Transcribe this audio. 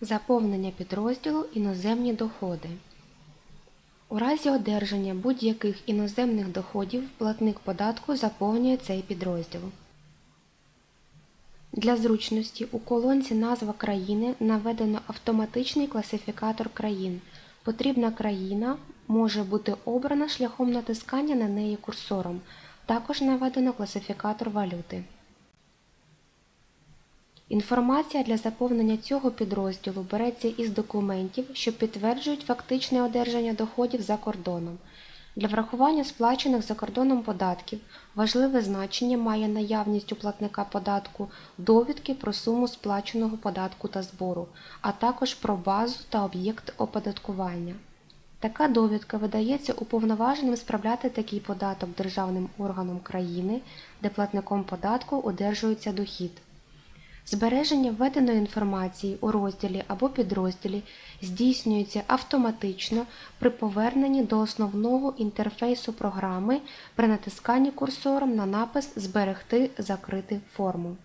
Заповнення підрозділу Іноземні доходи. У разі одержання будь-яких іноземних доходів платник податку заповнює цей підрозділ. Для зручності у колонці Назва країни наведено автоматичний класифікатор країн. Потрібна країна може бути обрана шляхом натискання на неї курсором. Також наведено класифікатор валюти. Інформація для заповнення цього підрозділу береться із документів, що підтверджують фактичне одержання доходів за кордоном. Для врахування сплачених за кордоном податків важливе значення має наявність у платника податку довідки про суму сплаченого податку та збору, а також про базу та об'єкт оподаткування. Така довідка видається уповноваженим справляти такий податок державним органом країни, де платником податку одержується дохід. Збереження введеної інформації у розділі або підрозділі здійснюється автоматично при поверненні до основного інтерфейсу програми при натисканні курсором на напис Зберегти закрити форму.